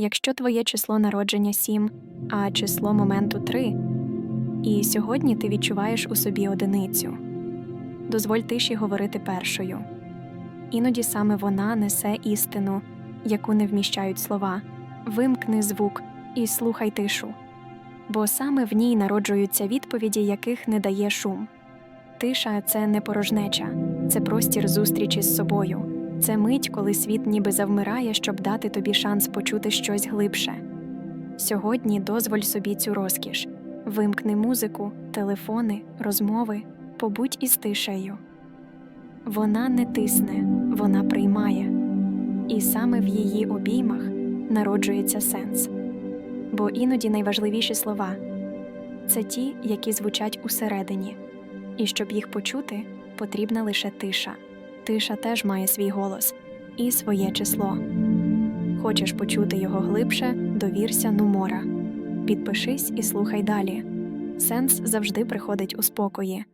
Якщо твоє число народження 7, а число моменту 3, і сьогодні ти відчуваєш у собі одиницю, дозволь тиші говорити першою. Іноді саме вона несе істину, яку не вміщають слова. Вимкни звук і слухай тишу, бо саме в ній народжуються відповіді, яких не дає шум. Тиша це не порожнеча, це простір зустрічі з собою. Це мить, коли світ ніби завмирає, щоб дати тобі шанс почути щось глибше. Сьогодні дозволь собі цю розкіш. Вимкни музику, телефони, розмови, побудь із тишею. Вона не тисне, вона приймає, і саме в її обіймах народжується сенс. Бо іноді найважливіші слова це ті, які звучать усередині, і щоб їх почути, потрібна лише тиша. Тиша теж має свій голос і своє число. Хочеш почути його глибше, довірся Нумора. Підпишись і слухай далі. Сенс завжди приходить у спокої,